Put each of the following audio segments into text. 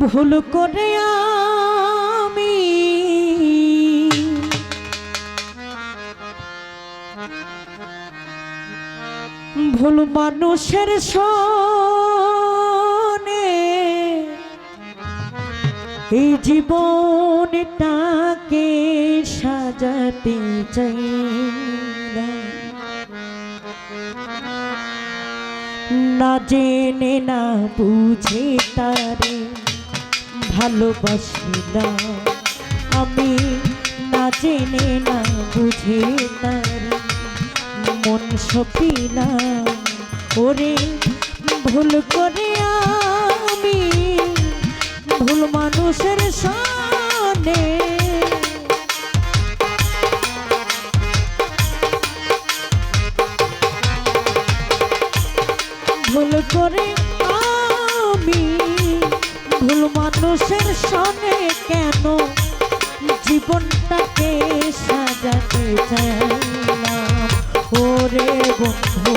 ভুল করে আমি ভুল মানুষের সনে এই জীবনটাকে সাজাতে চাই না। জেনে না বুঝে তারে ভালোবাসিলাম আমি না জেনে, না বুঝে না মন সপিলাম ওরে, ভুল করে আমি ভুল মানুষের সামনে সঙ্গে কেন জীবনটাকে সাজাতে চাইলাম? ওরে বন্ধু,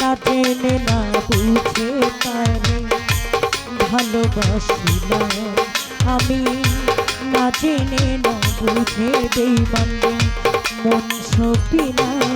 না জেনে, না বুঝে পারে ভালোবাসিলাম। আমি না জেনে, না বুঝে বেইমান, মন সপিলাম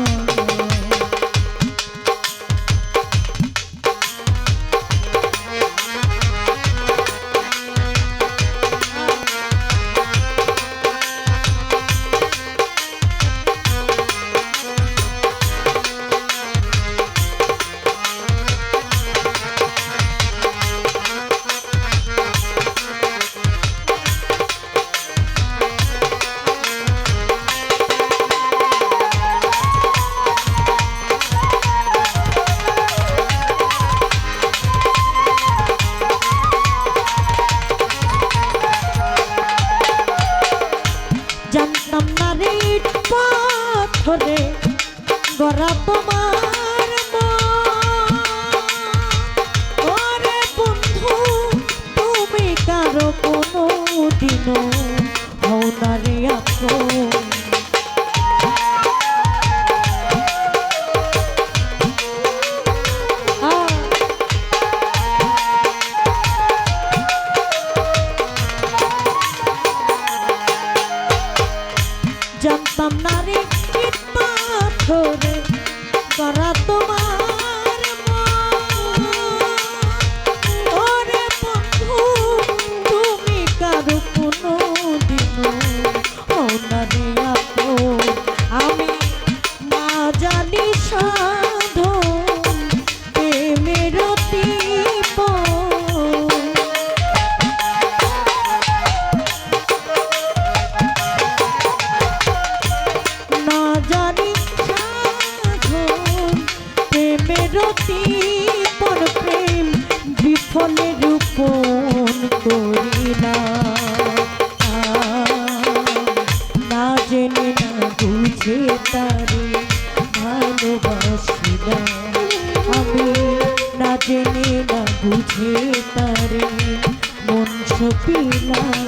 সপিলাম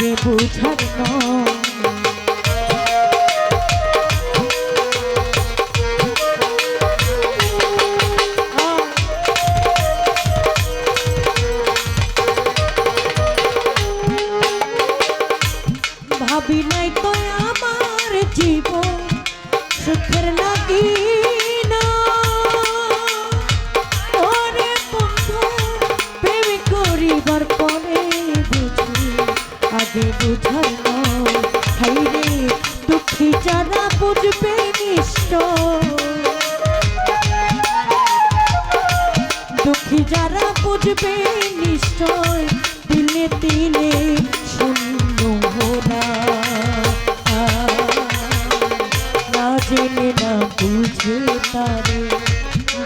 আগে বুঝার নয়। দুঃখ যারা বুঝবে নিশ্চয় দুঃখী বুঝবে নিশ্চয় না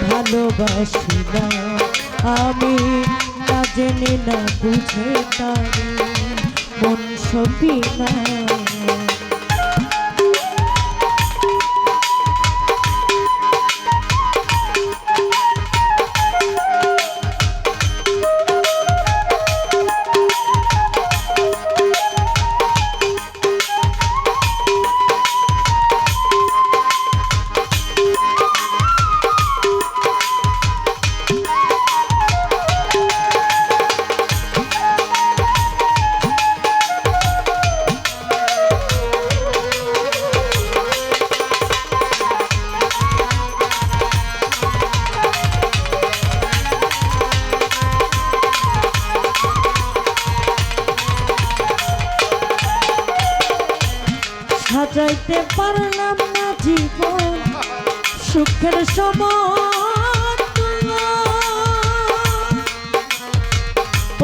ভালোবাসি না আমি না জেনে না বুঝে তারে। মন না পারলাম না জীবন সুখের সময়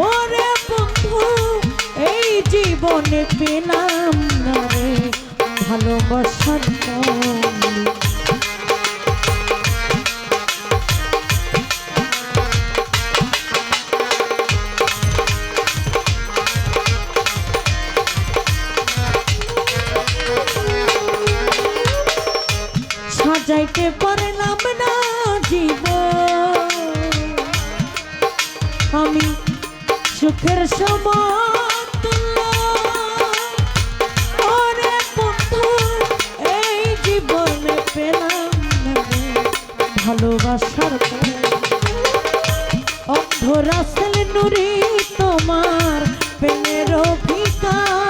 ওরে বন্ধু এই জীবনে পেলাম না রে ভালোবাসার সাজাইতে পারলাম না জীবন। আমি সুখের সমতুল্য এই জীবনে পেলাম ভালোবাসার অন্ধ রাসেল নুরি তোমার প্রেমের অধিকারী।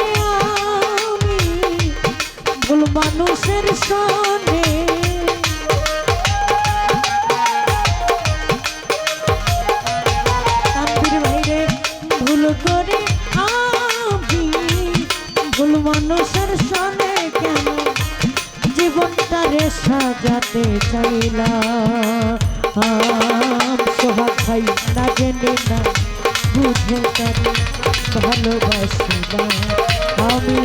মানুষের সনে ভাইরে ভুল করে ভুল মানুষের সনে কেন জীবনটারে সাজাতে চাইলাম? সোহাগ ভাই, না জেনে না বুঝে তারে ভালোবাসি না আমি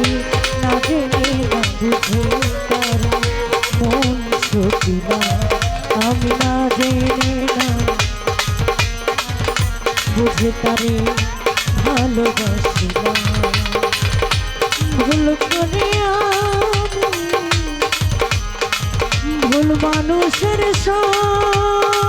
না জেনে না বুঝে তারে মন সতি না আমি না জেনে না বুঝে তারে ভালোবাসি না ভুল করে আমি ভুল মানুষের সঙ্গে